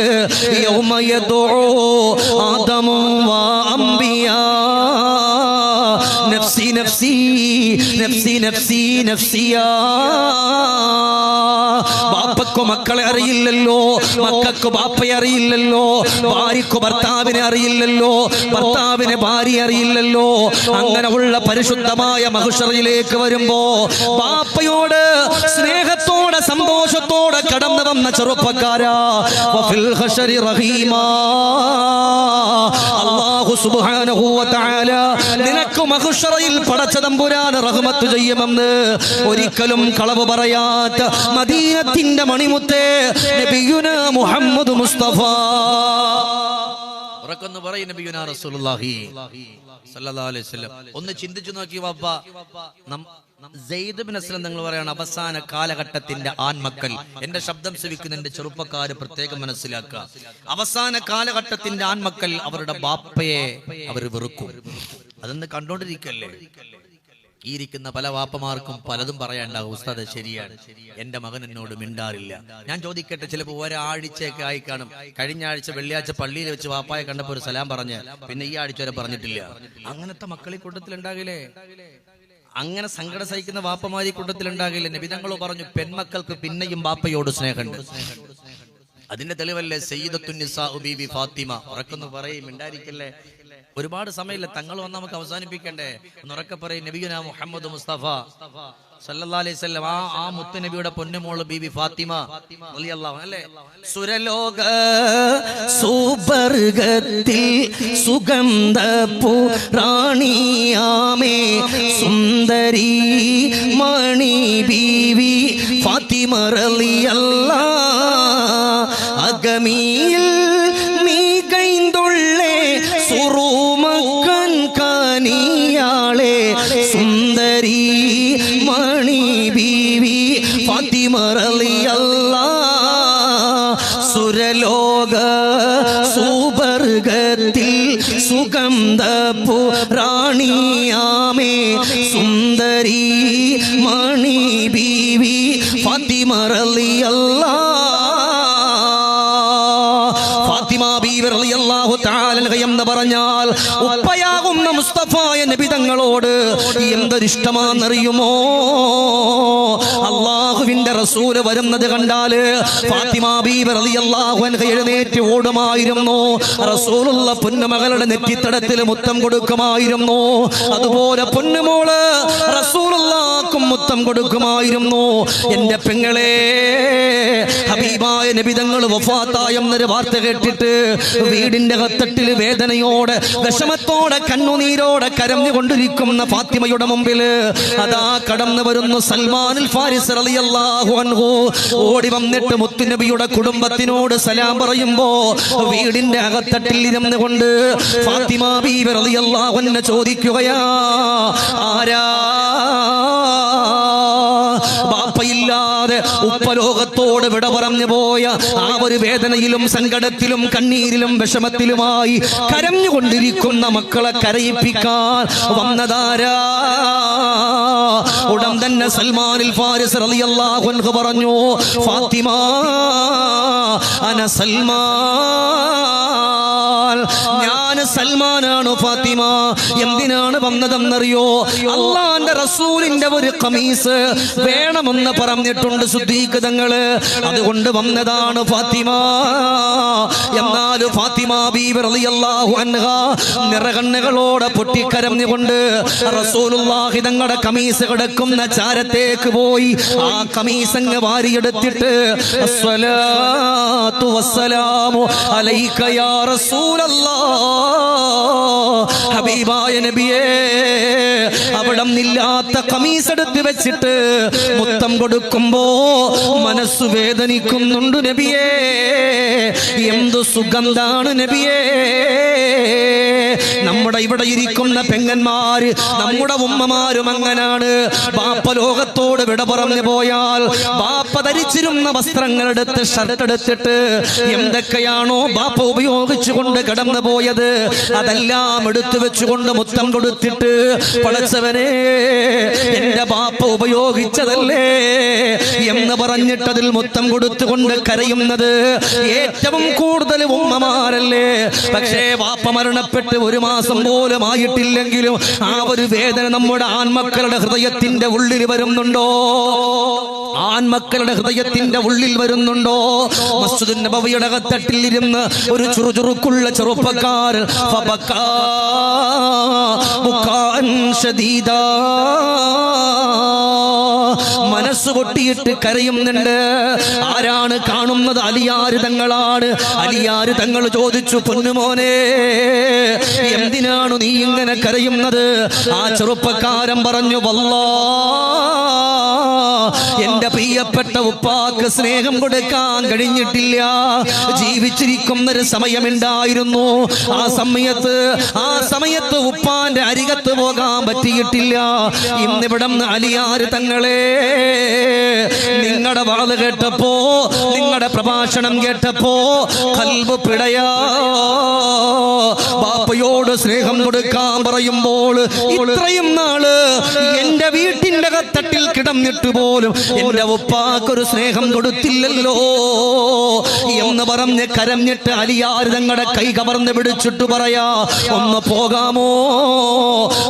A: യൗമയദോ ആദമും അംബിയാ. നഫ്സി നഫ്സി നഫ്സി നഫ്സി നഫ്സിയാ. ബാപ്പക്കു മക്കളെ അറിയില്ലല്ലോ മക്കൾക്ക് ബാപ്പയെ അറിയില്ലല്ലോ ഭാര്യക്കു ഭർത്താവിനെ അറിയില്ലല്ലോ ഭർത്താവിനെ ഭാര്യ അറിയില്ലല്ലോ. അങ്ങനെ ഉള്ള പരിശുദ്ധമായ മഹുഷറയിലേക്ക് വരുമ്പോ ബാപ്പയോട് സ്നേഹത്തോടെ സന്തോഷത്തോടെ കടന്നു വന്ന ചെറുപ്പക്കാരാ. റഹീമാ. അല്ലാഹു സുബ്ഹാനഹു വ തആല നിനക്ക് മഹുഷറയിൽ പടച്ച തമ്പുരാൻ റഹ്മത്ത് ചെയ്യുമെന്ന് ഒരിക്കലും കളവ് പറയാത്ത മദീനത്തിന്റെ മണിമുത്തേ നബിയുന മുഹമ്മദ് മുസ്തഫ.
B: ഉറക്കൊന്ന് പറയും നബിയുനാ റസൂലുള്ളാഹി. സല്ലല്ലാഹു അലൈഹി വസല്ലം. ഒന്ന് ചിന്തിച്ചു നോക്കി വാപ്പ. നിങ്ങൾ പറയണം അവസാന കാലഘട്ടത്തിന്റെ ആൺമക്കൾ. എന്റെ ശബ്ദം ശ്രവിക്കുന്ന എന്റെ ചെറുപ്പക്കാര് പ്രത്യേകം മനസ്സിലാക്കുക. അവസാന കാലഘട്ടത്തിന്റെ ആൺമക്കൾ അവരുടെ ബാപ്പയെ അവർ വെറുക്കും. അതൊന്ന് കണ്ടോണ്ടിരിക്കല്ലേ? ഈ ഇരിക്കുന്ന പല വാപ്പമാർക്കും പലതും പറയാണ്ടാകും ഉസ്താദ് ശരിയാണ്. എന്റെ മകൻ എന്നോട് മിണ്ടാറില്ല. ഞാൻ ചോദിക്കട്ടെ ചിലപ്പോൾ ഒരാഴ്ചയൊക്കെ ആയി കാണും. കഴിഞ്ഞ ആഴ്ച വെള്ളിയാഴ്ച പള്ളിയിൽ വെച്ച് വാപ്പായെ കണ്ടപ്പോൾ ഒരു സലാം പറഞ്ഞ് പിന്നെ ഈ ആഴ്ച വരെ പറഞ്ഞിട്ടില്ല. അങ്ങനത്തെ മക്കളെ കൂട്ടത്തിൽ ഉണ്ടാകില്ലേ അങ്ങനെ സങ്കടം സഹിക്കുന്ന വാപ്പമാരി കൂട്ടത്തിലുണ്ടാകില്ല. നബിതങ്ങളോ പറഞ്ഞു പെൺമക്കൾക്ക് പിന്നെയും വാപ്പയോട് സ്നേഹമുണ്ട്. അതിന്റെ തെളിവല്ലേ? സയ്യിദത്തു ബിബി ഫാത്തിമ. ഉറക്കൊന്ന് പറയും ഉണ്ടായിരിക്കല്ലേ ഒരുപാട് സമയമില്ല. തങ്ങൾ വന്ന് നമുക്ക് അവസാനിപ്പിക്കണ്ടേ? ഒന്നുറക്കെ പറയും നബിയുന മുഹമ്മദ് മുസ്തഫ. സല്ലല്ലാഹു അലൈഹി വസല്ലം ആ ആ മുത്ത് നബിയുടെ പൊന്നുമോൾ ബീവി ഫാത്തിമ റളിയല്ലാഹു അല്ലേ?
A: സുരലോക സൂപർഗത്തിൽ സുഗന്ധ പുറാണിയാമേ സുന്ദരി മണി ബീവി ഫാത്തിമ അഗമിയിൽ നീ സുഗന്ധ പുറാണിയാമേ സുന്ദരി മണി ബീവി അൻഹ എന്ന് പറഞ്ഞാൽ ഉപ്പയാകുന്ന മുസ്തഫായ നബി തങ്ങളോട് എന്തൊരു ഇഷ്ടമാണെന്നറിയുമോ അള്ളാഹുവിന്റെ റസൂൽ വരുന്നത് കണ്ടാൽ ഫാത്തിമ റളിയല്ലാഹു അൻഹ എഴുന്നേറ്റ് ഓടുമായിരുന്നു. റസൂലുള്ള പൊന്നുമകളുടെ നെറ്റിത്തടത്തിൽ മുത്തം കൊടുക്കുമായിരുന്നു. അതുപോലെ പൊന്നുമോൾ റസൂലുള്ളാക്കും മുത്തം കൊടുക്കുമായിരുന്നു. എന്റെ പെങ്ങളെ ഹബീബായ നബിതങ്ങൾ വഫാത്തായെന്നൊരു വാർത്ത കേട്ടിട്ട് വീടിന്റെ കത്തട്ടിൽ വേദനയോടെ വിഷമത്തോടെ കണ്ണുനീരോടെ കരഞ്ഞു കൊണ്ടിരിക്കുന്ന ഫാത്തിമയുടെ മുമ്പിൽ അതാ കടന്നു വരുന്നു സൽമാനിൽ ഫാരിസ് റളിയല്ലാഹു അൻഹു ഓടി വന്നിട്ട് മുത്തുനബിയുടെ കുടുംബത്തിനോട് സലാം പറയുമ്പോ വീടിന്റെ അകത്തട്ടിൽ ഇരുന്ന് കൊണ്ട് ഫാത്തിമ ബീവി റളിയല്ലാഹു അൻഹ ചോദിക്കുകയാ ആരാ? ഉപ്പലോകത്തോട് വിട പറഞ്ഞു പോയ ആ ഒരു വേദനയിലും സങ്കടത്തിലും കണ്ണീരിലും വിഷമത്തിലുമായി കരഞ്ഞുകൊണ്ടിരിക്കുന്ന മക്കളെ കരയിപ്പിക്കാൻ വന്നതാരാ? ഉടൻ തന്നെ സൽമാനിൽ ഫാരിസ് റളിയല്ലാഹു പറഞ്ഞു ഫാത്തിമ അന സൽമാൻ ഞാൻ സൽമാനാണ് ഫാത്തിമ? എന്തിനാണ് വന്നതെന്നറിയോ? അള്ളാന്റെ റസൂലിന്റെ ഒരു കമീസ് വേണമെന്ന് പറഞ്ഞിട്ടുണ്ട് ശുദ്ധീകൃതങ്ങൾ. അതുകൊണ്ട് വന്നതാണ് ഫാത്തിമ. എന്നാൽ ഫാത്തിമ ബീബി റളിയല്ലാഹു അൻഹ നിറകണ്ണുകളോടെ പൊട്ടിക്കരഞ്ഞുകൊണ്ട് റസൂലുള്ളാഹി തങ്ങളുടെ കമീസ് കിടക്കുന്ന ചാരത്തേക്ക് പോയി ആ കമീസ് അങ്ങ് വാരിയെടുത്തിട്ട് അലൈക യാ റസൂലല്ലാഹ് Oh. ഹബീബായ നബിയേ അവിടം നില്ലാത്ത കമീസ് എടുത്ത് വെച്ചിട്ട് മുത്തം കൊടുക്കുമ്പോ മനസ്സ് വേദനിക്കുന്നുണ്ട് നബിയേ. എന്തു സുഗന്ധാണ് നബിയേ. നമ്മുടെ ഇവിടെ ഇരിക്കുന്ന പെങ്ങന്മാര് നമ്മുടെ ഉമ്മമാരും അങ്ങനാണ്. ബാപ്പ ലോകത്തോട് വിട പറഞ്ഞു പോയാൽ ബാപ്പ ധരിച്ചിരുന്ന വസ്ത്രങ്ങൾ എടുത്ത് ഷർട്ട് എടുത്തിട്ട് എന്തൊക്കെയാണോ ബാപ്പ ഉപയോഗിച്ചുകൊണ്ട് കടന്നു പോയത്? അതെല്ലാം എടുത്തു വെച്ചുകൊണ്ട് മുത്തം കൊടുത്തിട്ട് പടച്ചവനെ എന്റെ ബാപ്പ ഉപയോഗിച്ചതല്ലേ? എന്ന് പറഞ്ഞിട്ടതിൽ മുത്തം കൊടുത്തുകൊണ്ട് കരയുന്നത് ഏറ്റവും കൂടുതൽ ഉമ്മമാരല്ലേ? പക്ഷേ വാപ്പ മരണപ്പെട്ട് ഒരു മാസം പോലും ആയിട്ടില്ലെങ്കിലും ആ ഒരു വേദന നമ്മുടെ ആൺമക്കളുടെ ഹൃദയത്തിന്റെ ഉള്ളിൽ വരുന്നുണ്ടോ? ആൺമക്കളുടെ ഹൃദയത്തിന്റെ ഉള്ളിൽ വരുന്നുണ്ടോ? മസ്ജിദുൻ നബവിയുടെ കത്തട്ടിൽ ഇരുന്ന് ഒരു ചുറുചുറുക്കുള്ള ശദീദാ. മനസ്സ് പൊട്ടിയിട്ട് കരയുന്നുണ്ട്. ആരാണ് കാണുന്നത്? അലിയാര് തങ്ങളാണ്. അലിയാര് തങ്ങൾ ചോദിച്ചു പൊന്നുമോനെ എന്തിനാണ് നീ ഇങ്ങനെ കരയുന്നത്? ആ ചെറുപ്പക്കാരൻ പറഞ്ഞു വല്ലാ എന്റെ പ്രിയപ്പെട്ട ഉപ്പാക്ക് സ്നേഹം കൊടുക്കാൻ കഴിഞ്ഞിട്ടില്ല. ജീവിച്ചിരിക്കുന്ന ഒരു സമയമുണ്ടായിരുന്നു. ആ സമയത്ത് ആ സമയത്ത് ഉപ്പാന്റെ അരികത്ത് പോകാൻ പറ്റിയിട്ടില്ല. ഇന്നിവിടം അലിയാര് തങ്ങളെ നിങ്ങളുടെ വാൾ കേട്ടപ്പോ നിങ്ങളുടെ പ്രഭാഷണം കേട്ടപ്പോ കൽബ് പിടയാ. ബാപ്പയോട് സ്നേഹം കൊടുക്കാൻ പറയുമ്പോൾ ഇത്രയും നാൾ എന്റെ വീട്ടിന്റെ കത്തട്ടിൽ കിടന്നിട്ട് പോലും എന്റെ ഉപ്പാക്കൊരു സ്നേഹം കൊടുത്തില്ലല്ലോ എന്ന് പറഞ്ഞ് കരഞ്ഞിട്ട് അലിയാർ തങ്ങളുടെ കൈ കവർന്ന് പിടിച്ചിട്ട് പറയാ ഒന്ന് പോകാമോ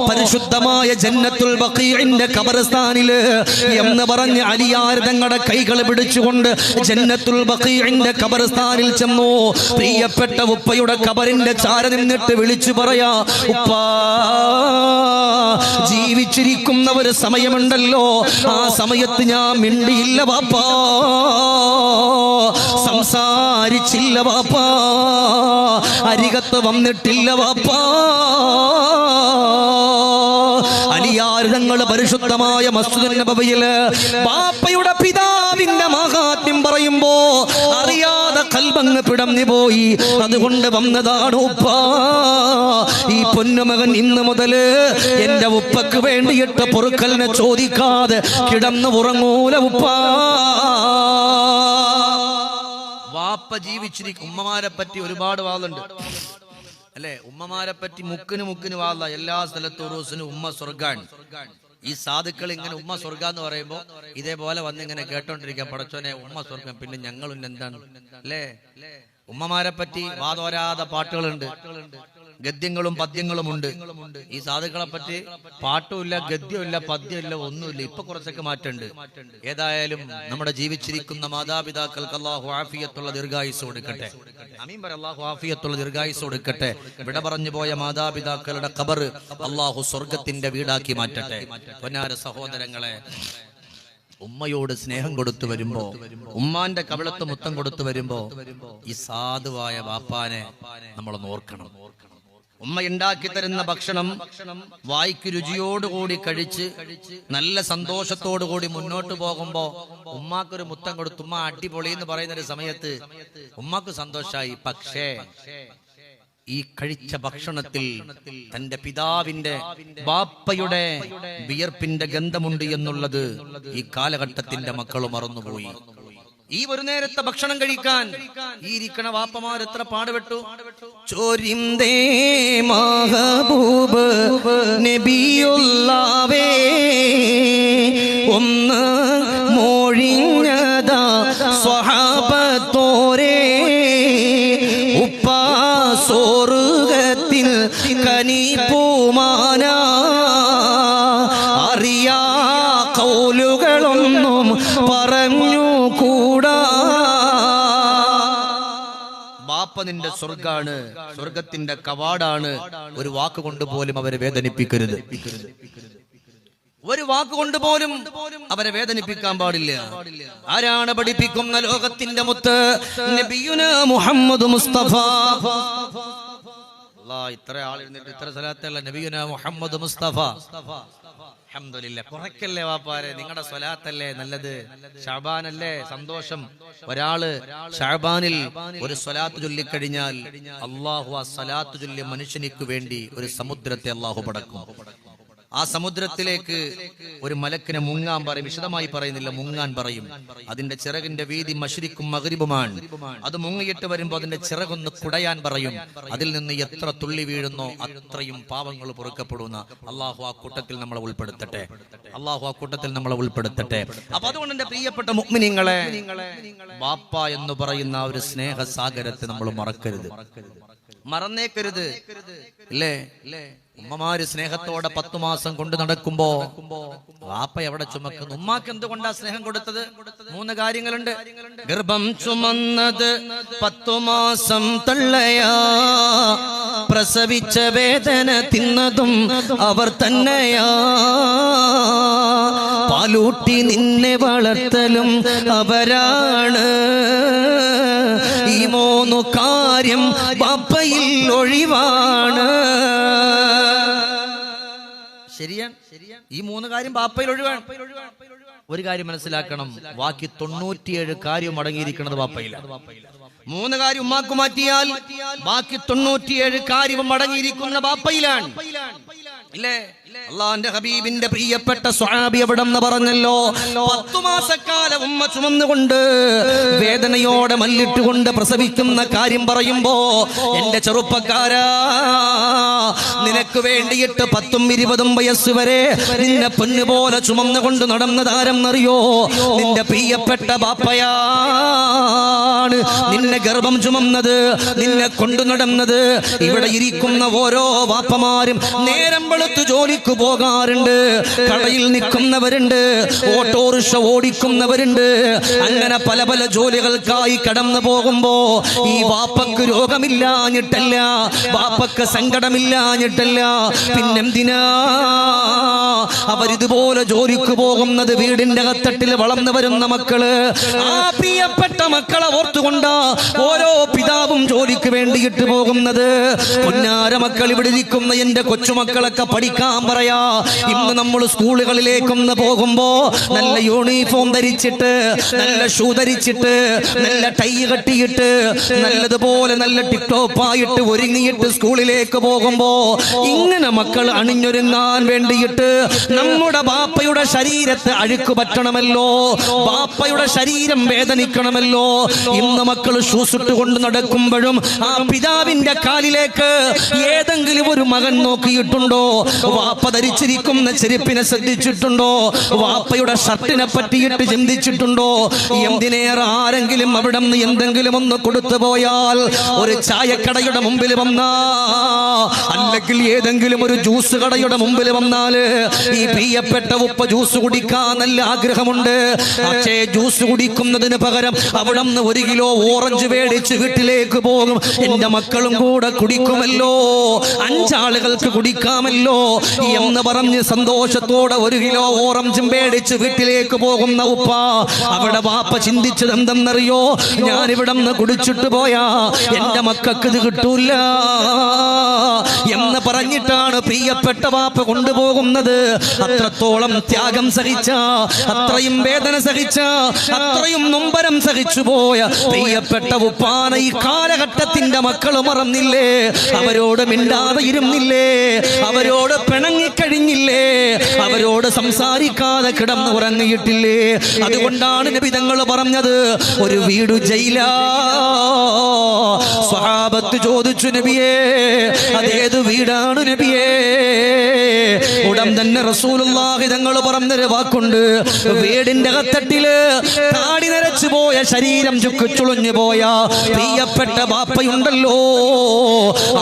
A: പരിശുദ്ധമായ ജന്നത്തുൽ ബഖീഇന്റെ കബർസ്ഥാനിൽ എന്ന് പറഞ്ഞ് അലിയാർ തങ്ങളുടെ കൈകൾ പിടിച്ചുകൊണ്ട് ജന്നത്തുൽ ബഖീഇന്റെ കബർസ്ഥാനിൽ ചെന്നു പ്രിയപ്പെട്ട ഉപ്പയുടെ കബറിന്റെ ചാര നിന്നിട്ട് വിളിച്ചു പറയാ ഉപ്പാ ജീവിച്ചിരിക്കുന്ന ഒരു സമയമുണ്ടല്ലോ ആ സമയത്ത് ഞാൻ മിണ്ടിയില്ല വാപ്പാ സംസാരിച്ചില്ല വാപ്പാ അരികത്ത് വന്നിട്ടില്ല വാപ്പാ അലിയാരിതങ്ങൾ പരിശുദ്ധമായ മസ്ജിദ് നബവിയിൽ ബാപ്പയുടെ പിതാവിന്റെ മഹാത്മ്യം പറയുമ്പോ അറിയാതെ കൽബങ്ങ് പിടഞ്ഞു പോയി. അതുകൊണ്ട് വന്നതാണ് ഉപ്പ ഈ പൊന്നുമകൻ ഇന്ന് മുതൽ എന്റെ ഉപ്പക്ക് വേണ്ടിയിട്ട് പൊറുക്കലിനെ ചോദിക്കാതെ കിടന്ന് ഉറങ്ങൂല ഉപ്പ.
B: വാപ്പ ജീവിച്ചിരിക്കും ഉമ്മമാരെ പറ്റി ഒരുപാട് വാദമുണ്ട് അല്ലെ? ഉമ്മമാരെ പറ്റി മുക്കിന് മുക്കിന് വാദ എല്ലാ സ്ഥലത്തും ഉമ്മ സ്വർഗാണ് ഈ സാധുക്കൾ ഇങ്ങനെ ഉമ്മ സ്വർഗ എന്ന് പറയുമ്പോ ഇതേപോലെ വന്ന് ഇങ്ങനെ കേട്ടോണ്ടിരിക്കുക പടച്ചോനെ ഉമ്മ സ്വർഗം പിന്നെ ഞങ്ങളും എന്താണ്? അല്ലേ ഉമ്മമാരെ പറ്റി വാതോരാത പാട്ടുകളുണ്ട്. ഗദ്യങ്ങളും പദ്യങ്ങളും ഉണ്ട്. ഈ സാധുക്കളെ പറ്റി പാട്ടുമില്ല ഗദ്യമില്ല പദ്യമില്ല ഒന്നുമില്ല. ഇപ്പൊ കുറച്ചൊക്കെ മാറ്റുണ്ട് ഏതായാലും നമ്മുടെ ജീവിച്ചിരിക്കുന്ന മാതാപിതാക്കൾക്ക് അള്ളാഹു ആഫിയത്തുള്ള ദീർഘായുസ് കൊടുക്കട്ടെ. പറ അള്ളാഹു ആഫിയത്തുള്ള ദീർഘായുസ് കൊടുക്കട്ടെ. വിട പറഞ്ഞു പോയ മാതാപിതാക്കളുടെ ഖബർ അള്ളാഹു സ്വർഗത്തിന്റെ വീടാക്കി മാറ്റട്ടെ. പൊന്നാര സഹോദരങ്ങളെ ഉമ്മയോട് സ്നേഹം കൊടുത്തു വരുമ്പോ ഉമ്മാന്റെ കവിളത്ത് മുത്തം കൊടുത്തു വരുമ്പോ ഈ സാധുവായ വാപ്പാനെ നമ്മൾ ഓർക്കണം. ഉമ്മ ഉണ്ടാക്കി തരുന്ന ഭക്ഷണം വായിക്ക് രുചിയോടുകൂടി കഴിച്ച് നല്ല സന്തോഷത്തോടു കൂടി മുന്നോട്ട് പോകുമ്പോ ഉമ്മാക്കൊരു മുത്തം കൊടുത്ത് ഉമ്മ അടിപൊളി എന്ന് പറയുന്ന ഒരു സമയത്ത് ഉമ്മക്ക് സന്തോഷായി. പക്ഷേ ഈ കഴിച്ച ഭക്ഷണത്തിൽ തന്റെ പിതാവിന്റെ ബാപ്പയുടെ വിയർപ്പിന്റെ ഗന്ധമുണ്ട് എന്നുള്ളത് ഈ കാലഘട്ടത്തിന്റെ മക്കൾ മറന്നുപോയി. ഈ ഒരു നേരത്തെ ഭക്ഷണം കഴിക്കാൻ ഈ ഇരിക്കണ വാപ്പമാർ എത്ര പാടുപെട്ടു?
A: ചോരിന്തേ മഹബൂബ് നബിയുള്ളവേ ഒന്ന് മൊഴിഞ്ഞതാ സ്വഹാബത്തോരേ ഉപ്പാ സ്വർഗത്തിൽ കനി പൂമാന അറിയാ കൗലുകളൊന്നും
B: നിന്റെ സ്വർഗാണ് സ്വർഗത്തിന്റെ കവാടാണ്. ഒരു വാക്ക് കൊണ്ട് പോലും അവരെ വേദനിപ്പിക്കരുത്. ഒരു വാക്കുകൊണ്ട് പോലും അവരെ വേദനിപ്പിക്കാൻ പാടില്ല. ആരാണ് പഠിപ്പിക്കുന്ന ലോകത്തിന്റെ മുത്ത്? മുഹമ്മദ് മുസ്തഫ. ഇത്ര ആളിരുന്നിട്ട് ഇത്ര സ്ഥലത്തല്ല നബിയുന മുഹമ്മദ് മുസ്തഫ. അൽഹംദുലില്ലാ. കുറയ്ക്കല്ലേ വാപ്പാരെ? നിങ്ങളുടെ സ്വലാത്തല്ലേ നല്ലത്? ഷാബാനല്ലേ സന്തോഷം? ഒരാൾ ഷാബാനിൽ ഒരു സ്വലാത്ത് ചൊല്ലിക്കഴിഞ്ഞാൽ അള്ളാഹു ആ സ്വലാത്ത് ചൊല്ലിയ മനുഷ്യനിക്ക് വേണ്ടി ഒരു സമുദ്രത്തെ അള്ളാഹു പടക്കും. ആ സമുദ്രത്തിലേക്ക് ഒരു മലക്കിനെ മുങ്ങാൻ പറയും വിശദമായി പറയുന്നില്ല മുങ്ങാൻ പറയും. അതിന്റെ ചിറകിന്റെ വീതി മഷരിക്കും മകരിബുമാണ് അത് മുങ്ങിയിട്ട് വരുമ്പോൾ അതിന്റെ ചിറകൊന്ന് കുടയാൻ പറയും. അതിൽ നിന്ന് എത്ര തുള്ളി വീഴുന്നോ അത്രയും പാവങ്ങൾ പൊറുക്കപ്പെടുന്ന അള്ളാഹു ആ കൂട്ടത്തിൽ നമ്മളെ ഉൾപ്പെടുത്തട്ടെ. അള്ളാഹു ആ കൂട്ടത്തിൽ നമ്മളെ ഉൾപ്പെടുത്തട്ടെ. അപ്പൊ അതുകൊണ്ട് എന്റെ പ്രിയപ്പെട്ട മുഗ്മിനിങ്ങളെ ബാപ്പ എന്ന് പറയുന്ന ആ ഒരു സ്നേഹസാഗരത്തെ നമ്മൾ മറക്കരുത്. മറന്നേക്കരുത്. ഇല്ലേ? ഉമ്മമാര് സ്നേഹത്തോടെ പത്തു മാസം കൊണ്ട് നടക്കുമ്പോ വാപ്പ എവിടെ ചുമക്കുന്നു? ഉമ്മാക്ക് എന്തുകൊണ്ടാ സ്നേഹം കൊടുത്തത്? മൂന്ന് കാര്യങ്ങളുണ്ട്.
A: ഗർഭം ചുമന്നത് പത്തു മാസം തള്ളയാ. പ്രസവിച്ച വേദന തിന്നതും അവർ തന്നെയാ. പാലൂട്ടി നിന്നെ വളർത്തലും അവരാണ്. ഈ മൂന്നു കാര്യം ബാപ്പയിൽ ഒഴിവാണ്.
B: ശരിയാണ്. ഈ മൂന്ന് കാര്യം ബാപ്പയിൽ ഒഴിവാണ്. ഒരു കാര്യം മനസ്സിലാക്കണം. ബാക്കി തൊണ്ണൂറ്റിയേഴ് കാര്യം അടങ്ങിയിരിക്കുന്നത് ബാപ്പയിലാണ്. മൂന്ന് കാര്യം ഉമ്മാക്ക് മാറ്റിയാൽ ബാക്കി തൊണ്ണൂറ്റിയേഴ് കാര്യം അടങ്ങിയിരിക്കുന്ന ബാപ്പയിലാണ്. ഇല്ലേ?
A: അള്ളാന്റെ ഹബീബിന്റെ പ്രിയപ്പെട്ട സ്വാബി എവിടെന്ന് പറഞ്ഞല്ലോ? പത്തു മാസക്കാലം ഉമ്മ ചുമന്നുകൊണ്ട് വേദനയോടെ മല്ലിട്ടുകൊണ്ട് പ്രസവിക്കുന്ന കാര്യം പറയുമ്പോ എന്റെ ചെറുപ്പക്കാരാ നിനക്ക് വേണ്ടിയിട്ട് പത്തും ഇരുപതും വയസ്സ് വരെ നിന്നെ പൊന്നുപോലെ ചുമന്നുകൊണ്ട് അറിയോ നിന്റെ പ്രിയപ്പെട്ട ബാപ്പയാണ് നിന്നെ ഗർഭം ചുമന്നത് നിന്നെ കൊണ്ടു നടന്നത്. ഇവിടെ ഇരിക്കുന്ന ഓരോ വാപ്പമാരും നേരം വെളുത്ത് ജോലിക്ക് പോകാറുണ്ട്. കടയിൽ നിൽക്കുന്നവരുണ്ട്. ഓട്ടോറിക്ഷ ഓടിക്കുന്നവരുണ്ട്. അങ്ങനെ പല പല ജോലികൾക്കായി കടന്നു പോകുമ്പോ ഈ വാപ്പക്ക് രോഗമില്ലാഞ്ഞിട്ടല്ല വാപ്പക്ക് സങ്കടമില്ലാഞ്ഞിട്ടല്ല. പിന്നെന്തിനാ? അവരിതുപോലെ ജോലിക്ക് പോകുന്നത് വീടിന്റെ കത്തട്ടിൽ വളർന്നു വരുന്ന മക്കൾ. ആ പ്രിയപ്പെട്ട മക്കളെ ഓർത്തുകൊണ്ടാ ഓരോ പിതാവും ജോലിക്ക് വേണ്ടിയിട്ട് പോകുന്നത്. പൊന്നാര മക്കൾ ഇവിടെ ഇരിക്കുന്ന എന്റെ കൊച്ചുമക്കളൊക്കെ പഠിക്കാൻ പറയാ ഇന്ന് നമ്മൾ സ്കൂളുകളിലേക്കൊന്ന് പോകുമ്പോ നല്ല യൂണിഫോം ധരിച്ചിട്ട് നല്ല ഷൂ ധരിച്ചിട്ട് നല്ല ടൈ കെട്ടിയിട്ട് നല്ലതുപോലെ നല്ല ടിക്ടോപ്പായിട്ട് ഒരുങ്ങിയിട്ട് സ്കൂളിലേക്ക് പോകുമ്പോ ഇങ്ങനെ മക്കൾ അണിഞ്ഞൊരുങ്ങാൻ വേണ്ടിയിട്ട് നമ്മുടെ ബാപ്പയുടെ ശരീരത്തെ അഴുക്ക് പറ്റണമല്ലോ ബാപ്പയുടെ ശരീരം വേദനിക്കണമല്ലോ. ഇന്ന് മക്കൾ ഷൂസ് ഇട്ടുകൊണ്ട് നടക്കുമ്പോഴും ആ പിതാവിന്റെ കാലിലേക്ക് ഏതെങ്കിലും ഒരു മകൻ നോക്കിയിട്ടുണ്ടോ? ധരിച്ചിരിക്കുന്ന ചെരുപ്പിനെ ശ്രദ്ധിച്ചിട്ടുണ്ടോ? വാപ്പയുടെ ഷർട്ടിനെ പറ്റിയിട്ട് ചിന്തിച്ചിട്ടുണ്ടോ? എന്തിനേറെ ആരെങ്കിലും അവിടെ നിന്ന് എന്തെങ്കിലും ഒന്ന് കൊടുത്തു പോയാൽ ഒരു ചായക്കടയുടെ മുമ്പിൽ വന്നാ അല്ലെങ്കിൽ ഏതെങ്കിലും ഒരു ജ്യൂസ് കടയുടെ മുമ്പിൽ വന്നാൽ ഈ പ്രിയപ്പെട്ട ഉപ്പ ജ്യൂസ് കുടിക്കാൻ നല്ല ആഗ്രഹമുണ്ട്. പക്ഷേ ജ്യൂസ് കുടിക്കുന്നതിന് പകരം അവിടെ നിന്ന് ഒരു കിലോ ഓറഞ്ച് മേടിച്ച് വീട്ടിലേക്ക് പോകും. എന്റെ മക്കളും കൂടെ കുടിക്കുമല്ലോ. അഞ്ചാളുകൾക്ക് കുടിക്കാമല്ലോ. എന്ന് പറഞ്ഞ് സന്തോഷത്തോടെ ഒരു കിലോ ഓറഞ്ചും പേടിച്ച് വീട്ടിലേക്ക് പോകുന്ന ഉപ്പ അവിടെ വാപ്പ ചിന്തിച്ചത് എന്തെന്നറിയോ? ഞാൻ ഇവിടെ നിന്ന് കുടിച്ചിട്ട് പോയാ എന്റെ മക്കൾക്ക് ഇത് കിട്ടൂല എന്ന് പറഞ്ഞിട്ടാണ് പ്രിയപ്പെട്ട വാപ്പ കൊണ്ടുപോകുന്നത്. അത്രത്തോളം ത്യാഗം സഹിച്ച അത്രയും വേദന സഹിച്ച അത്രയും നൊമ്പരം സഹിച്ചു പോയ പ്രിയപ്പെട്ട ഉപ്പാന ഈ കാലഘട്ടത്തിന്റെ മക്കൾ മറന്നില്ലേ? അവരോട് മിണ്ടാതെ ഇരുന്നില്ലേ? അവരോട് പിണങ്ങിക്കഴിഞ്ഞില്ലേ അവരോട് സംസാരിക്കാതെ കിടന്ന് ഉറങ്ങിയിട്ടില്ലേ? അതുകൊണ്ടാണ് നബിതങ്ങൾ പറഞ്ഞത് ഒരു വീട് ജയില. സ്വഹാബത്ത് ചോദിച്ചു നബിയേ അതേത് വീടാണ് നബിയേ? ഉടൻ തന്നെ റസൂലുള്ളാഹി തങ്ങൾ പറഞ്ഞൊരു വാക്കുണ്ട് വീടിന്റെ കത്തട്ടിൽ താടി നരച്ചു പോയ ശരീരം ചുക്കുച്ചുളുഞ്ഞു പോയ പ്രിയപ്പെട്ട ബാപ്പയുണ്ടല്ലോ.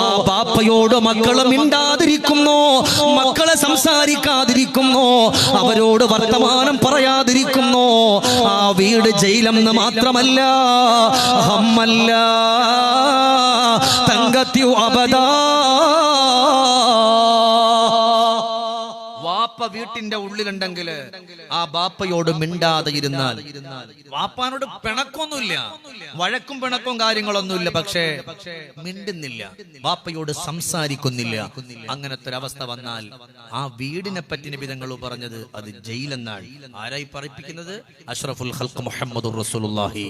A: ആ ബാപ്പയോട് മക്കളും മിണ്ടാതിരിക്കുന്നു മക്കളെ സംസാരിക്കാതിരിക്കുന്നു. അവരോട് വർത്തമാനം പറയാതിരിക്കുന്നു. ആ വീട് ജയിലെന്ന് മാത്രമല്ല. അഹമ്മല്ല. തങ്കത്യു അബദാ.
B: വാപ്പ വീട്ടിന്റെ ഉള്ളിലുണ്ടെങ്കിൽ ആ ബാപ്പയോട് മിണ്ടാതെ ഇരുന്നാൽ. വാപ്പാനോട് പിണക്കൊന്നുമില്ല വഴക്കും പിണക്കും കാര്യങ്ങളൊന്നുമില്ല പക്ഷേ മിണ്ടുന്നില്ല. വാപ്പയോട് സംസാരിക്കുന്നില്ല. അങ്ങനത്തെ ഒരു അവസ്ഥ വന്നാൽ ആ വീടിനെ പറ്റി വിധങ്ങൾ പറഞ്ഞത് അത് ജയിലെന്നാണ്. ആരായി പറയിപ്പിക്കുന്നത്? അഷ്റഫുൽ ഹൽക്ക് മുഹമ്മദ് റസൂലുള്ളാഹി.